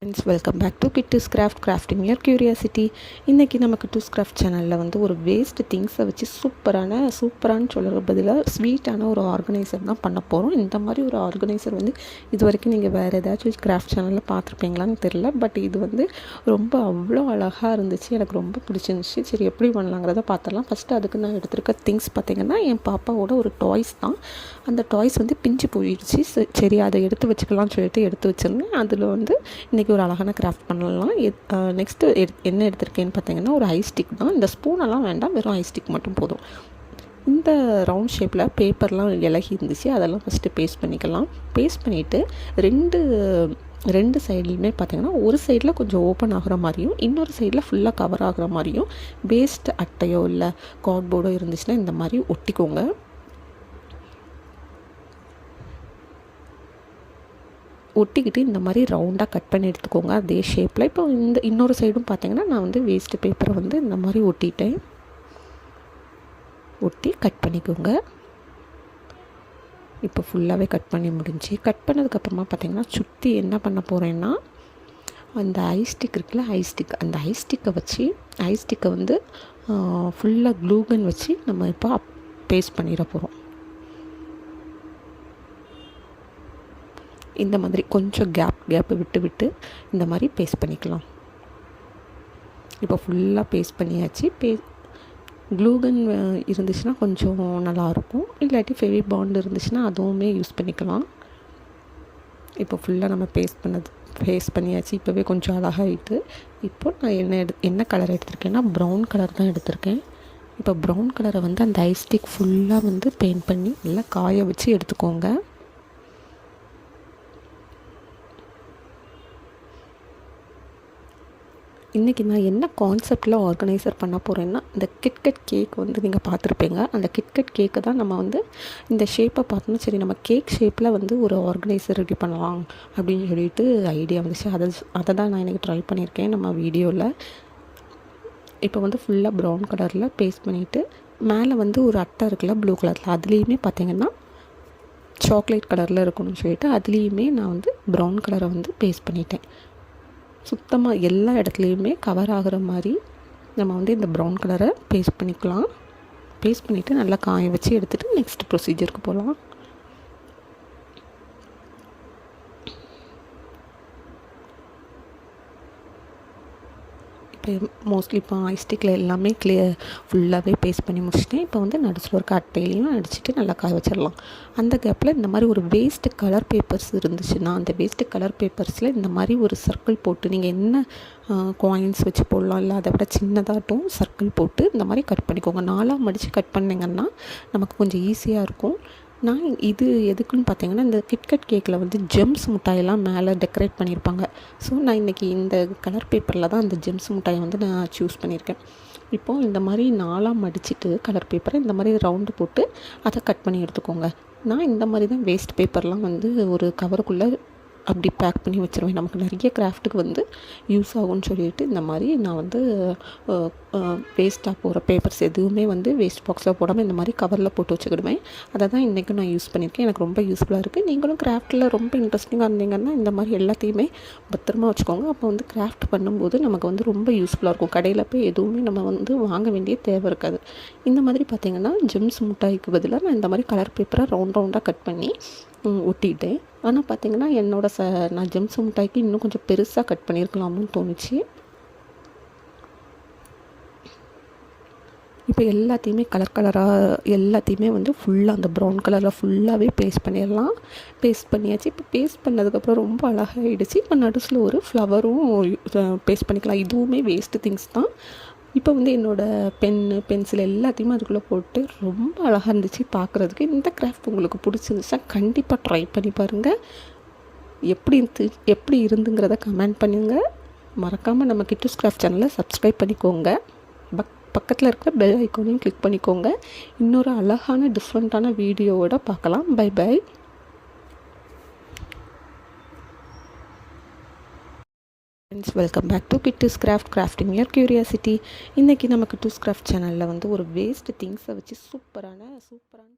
Friends welcome back to Kittu's craft crafting your curiosity இன்றைக்கி நம்ம Kittu's craft சேனலில் வந்து ஒரு வேஸ்ட் திங்ஸை வச்சு சூப்பரான சூப்பரானு சொல்கிற பதிலாக ஸ்வீட்டான ஒரு ஆர்கனைசர் தான் பண்ண போகிறோம் இந்த மாதிரி ஒரு ஆர்கனைசர் வந்து இது வரைக்கும் நீங்கள் வேறு ஏதாச்சும் கிராஃப்ட் சேனலில் பார்த்துருப்பீங்களான்னு தெரில பட் இது வந்து ரொம்ப அவ்வளோ அழகாக இருந்துச்சு. எனக்கு ரொம்ப பிடிச்சிருந்துச்சு. சரி எப்படி பண்ணலாங்கிறத பார்த்துடலாம். ஃபஸ்ட்டு அதுக்கு நான் எடுத்திருக்க திங்ஸ் பார்த்திங்கன்னா என் பாப்பாவோட ஒரு டாய்ஸ் தான். அந்த டாய்ஸ் வந்து பிஞ்சு போயிடுச்சு. சரி அதை எடுத்து வச்சுக்கலாம்னு சொல்லிட்டு எடுத்து வச்சுருந்தேன். அதில் வந்து இன்றைக்கி ஒரு அழகான கிராஃப்ட் பண்ணலாம்? நெக்ஸ்ட்டு என்ன எடுத்திருக்கேன்னு பார்த்தீங்கன்னா ஒரு ஐ ஸ்டிக் தான். இந்த ஸ்பூனெல்லாம் வேண்டாம் வெறும் ஐ ஸ்டிக் மட்டும் போதும். இந்த ரவுண்ட் ஷேப்பில் பேப்பர்லாம் இலகி இருந்துச்சு. அதெல்லாம் ஃபஸ்ட்டு பேஸ்ட் பண்ணிக்கலாம். பேஸ்ட் பண்ணிவிட்டு ரெண்டு ரெண்டு சைட்லையுமே பார்த்தீங்கன்னா ஒரு சைடில் கொஞ்சம் ஓப்பன் ஆகிற மாதிரியும் இன்னொரு சைடில் ஃபுல்லாக கவர் ஆகிற மாதிரியும் வேஸ்ட் அட்டையோ இல்லை கார்ட்போர்டோ இருந்துச்சுன்னா இந்த மாதிரி ஒட்டிக்கோங்க. ஒட்டிக்கிட்டு இந்த மாதிரி ரவுண்டாக கட் பண்ணி எடுத்துக்கோங்க. அதே ஷேப்பில் இப்போ இந்த இன்னொரு சைடும் பார்த்தீங்கன்னா நான் வந்து வேஸ்ட்டு பேப்பரை வந்து இந்த மாதிரி ஒட்டிட்டேன். ஒட்டி கட் பண்ணிக்கோங்க. இப்போ ஃபுல்லாகவே கட் பண்ணி முடிஞ்சு கட் பண்ணதுக்கப்புறமா பார்த்தீங்கன்னா சுற்றி என்ன பண்ண போகிறேன்னா அந்த ஐ ஸ்டிக் இருக்குல்ல ஐஸ்டிக் ஸ்டிக் அந்த ஐ ஸ்டிக்கை வச்சு ஐ ஸ்டிக்கை வந்து ஃபுல்லாக க்ளூகன் வச்சு நம்ம இப்போ பேஸ்ட் பண்ணிட போகிறோம் இந்த மாதிரி கொஞ்சம் கேப் கேப்பு விட்டு விட்டு இந்த மாதிரி பேஸ்ட் பண்ணிக்கலாம். இப்போ ஃபுல்லாக பேஸ்ட் பண்ணியாச்சு. பே க்ளூகன் இருந்துச்சுன்னா கொஞ்சம் நல்லாயிருக்கும் இல்லாட்டி ஃபெவி பாண்ட் இருந்துச்சுன்னா அதுவுமே யூஸ் பண்ணிக்கலாம். இப்போ ஃபுல்லாக நம்ம பேஸ்ட் பண்ணது ஃபேஸ் பண்ணியாச்சு. இப்போவே கொஞ்சம் அழகாகிட்டு இப்போ நான் என்ன எடு என்ன கலர் எடுத்திருக்கேன்னா ப்ரௌன் கலர் தான் எடுத்திருக்கேன். இப்போ ப்ரௌன் கலரை வந்து அந்த ஐஸ்டிக் ஃபுல்லாக வந்து பெயிண்ட் பண்ணி நல்லா காய வச்சு எடுத்துக்கோங்க. இன்றைக்கி நான் என்ன கான்செப்டில் ஆர்கனைசர் பண்ண போகிறேன்னா இந்த கிட்கட் கேக் வந்து நீங்கள் பார்த்துருப்பீங்க. அந்த கிட்கட் கேக்கை தான் நம்ம வந்து இந்த ஷேப்பை பார்த்தோன்னா சரி நம்ம கேக் ஷேப்பில் வந்து ஒரு ஆர்கனைசர் ரெடி பண்ணலாம் அப்படின்னு சொல்லிட்டு ஐடியா வந்துச்சு. அதை அதை தான் நான் இன்றைக்கி ட்ரை பண்ணியிருக்கேன் நம்ம வீடியோவில் இப்போ வந்து ஃபுல்லாக ப்ரௌன் கலரில் பேஸ்ட் பண்ணிவிட்டு மேலே வந்து ஒரு அட்டை இருக்குல்ல ப்ளூ கலரில் அதுலேயுமே பார்த்தீங்கன்னா சாக்லேட் கலரில் இருக்கணும்னு சொல்லிட்டு அதுலேயுமே நான் வந்து ப்ரௌன் கலரை வந்து பேஸ்ட் பண்ணிட்டேன். சுத்தமாக எல்லா இடத்துலையுமே கவர் ஆகிற மாதிரி நம்ம வந்து இந்த ப்ரௌன் கலரை பேஸ்ட் பண்ணிக்கலாம். பேஸ்ட் பண்ணிவிட்டு நல்லா காய வச்சு எடுத்துகிட்டு நெக்ஸ்ட் ப்ரொசீஜருக்கு போகலாம் இப்போ மோஸ்ட்லி இப்போ ஐஸ்டிக்கில் எல்லாமே கிளியர் ஃபுல்லாகவே பேஸ்ட் பண்ணி முடிச்சிட்டேன். இப்போ வந்து நடுசில் ஒரு கட்டையிலையும் அடிச்சுட்டு நல்லா காய வச்சிடலாம். அந்த கேப்பில் இந்த மாதிரி ஒரு வேஸ்ட்டு கலர் பேப்பர்ஸ் இருந்துச்சுன்னா அந்த வேஸ்ட்டு கலர் பேப்பர்ஸில் இந்த மாதிரி ஒரு சர்க்கிள் போட்டு நீங்கள் என்ன காயின்ஸ் வச்சு போடலாம் இல்லை அதை விட சின்னதாட்டும் சர்க்கிள் போட்டு இந்த மாதிரி கட் பண்ணிக்கோங்க. நாலாக மடித்து கட் பண்ணிங்கன்னா நமக்கு கொஞ்சம் ஈஸியாக இருக்கும். நான் இது எதுக்குன்னு பார்த்தீங்கன்னா இந்த கிட்கட் கேக்கில் வந்து ஜெம்ஸ் மிட்டாயெல்லாம் மேலே டெக்கரேட் பண்ணியிருப்பாங்க. ஸோ நான் இன்றைக்கி இந்த கலர் பேப்பரில் தான் அந்த ஜெம்ஸ் மிட்டாயை வந்து நான் சூஸ் பண்ணியிருக்கேன். இப்போது இந்த மாதிரி நாலாக மடிச்சிட்டு கலர் பேப்பரை இந்த மாதிரி ரவுண்டு போட்டு அதை கட் பண்ணி எடுத்துக்கோங்க. நான் இந்த மாதிரி தான் வேஸ்ட் பேப்பர்லாம் வந்து ஒரு கவருக்குள்ளே அப்படி பேக் பண்ணி வச்சுருவேன். நமக்கு நிறைய கிராஃப்ட்டுக்கு வந்து யூஸ் ஆகும்னு சொல்லிட்டு இந்த மாதிரி நான் வந்து வேஸ்ட்டாக போகிற பேப்பர்ஸ் எதுவுமே வந்து வேஸ்ட் பாக்ஸில் போடாமல் இந்த மாதிரி கவரில் போட்டு வச்சுக்கிடுவேன். அதை தான் இன்றைக்கும் நான் யூஸ் பண்ணியிருக்கேன். எனக்கு ரொம்ப யூஸ்ஃபுல்லாக இருக்குது நீங்களும் கிராஃப்ட்டில் ரொம்ப இன்ட்ரெஸ்டிங்காக இருந்தீங்கன்னா இந்த மாதிரி எல்லாத்தையுமே பத்திரமா வச்சுக்கோங்க. அப்போ வந்து கிராஃப்ட் பண்ணும்போது நமக்கு வந்து ரொம்ப யூஸ்ஃபுல்லாக இருக்கும். கடையில் போய் எதுவுமே நம்ம வந்து வாங்க வேண்டிய தேவை இருக்காது. இந்த மாதிரி பார்த்திங்கன்னா ஜெம்ஸ் மிட்டாய்க்கு பதிலாக நான் இந்த மாதிரி கலர் பேப்பரை ரவுண்ட் ரவுண்டாக கட் பண்ணி ஒட்டிட்டேன். ஆனால் பார்த்தீங்கன்னா என்னோட ச நான் ஜெம்ஸ் மிட்டாய்க்கு இன்னும் கொஞ்சம் பெருசாக கட் பண்ணியிருக்கலாம்னு தோணுச்சு. இப்போ எல்லாத்தையுமே கலர் கலராக எல்லாத்தையுமே வந்து ஃபுல்லாக அந்த ப்ரௌன் கலரில் ஃபுல்லாகவே பேஸ்ட் பண்ணிடலாம். பேஸ்ட் பண்ணியாச்சு. இப்போ பேஸ்ட் பண்ணதுக்கப்புறம் ரொம்ப அழகாகிடுச்சு இப்போ நடுசில் ஒரு ஃப்ளவரும் பேஸ்ட் பண்ணிக்கலாம். இதுவுமே வேஸ்ட்டு திங்ஸ் தான். இப்போ வந்து என்னோடய பென்னு பென்சில் எல்லாத்தையுமே அதுக்குள்ளே போட்டு ரொம்ப அழகாக இருந்துச்சு பார்க்குறதுக்கு. இந்த கிராஃப்ட் உங்களுக்கு பிடிச்சிருந்துச்சா கண்டிப்பாக ட்ரை பண்ணி பாருங்கள் எப்படி இருந்து எப்படி இருந்துங்கிறத கமெண்ட் பண்ணுங்க. மறக்காமல் நம்ம கிட்டூஸ் கிராஃப்ட் சேனலை சப்ஸ்கிரைப் பண்ணிக்கோங்க. பக் பக்கத்தில் இருக்கிற பெல் ஐக்கோனையும் கிளிக் பண்ணிக்கோங்க. இன்னொரு அழகான டிஃப்ரெண்ட்டான வீடியோவோட பார்க்கலாம். Bye bye friends welcome back to Kittu's craft crafting your curiosity இன்றைக்கி நமக்கு டூஸ் கிராஃப்ட் சேனலில் வந்து ஒரு வேஸ்ட் திங்ஸை வச்சு சூப்பரான சூப்பரான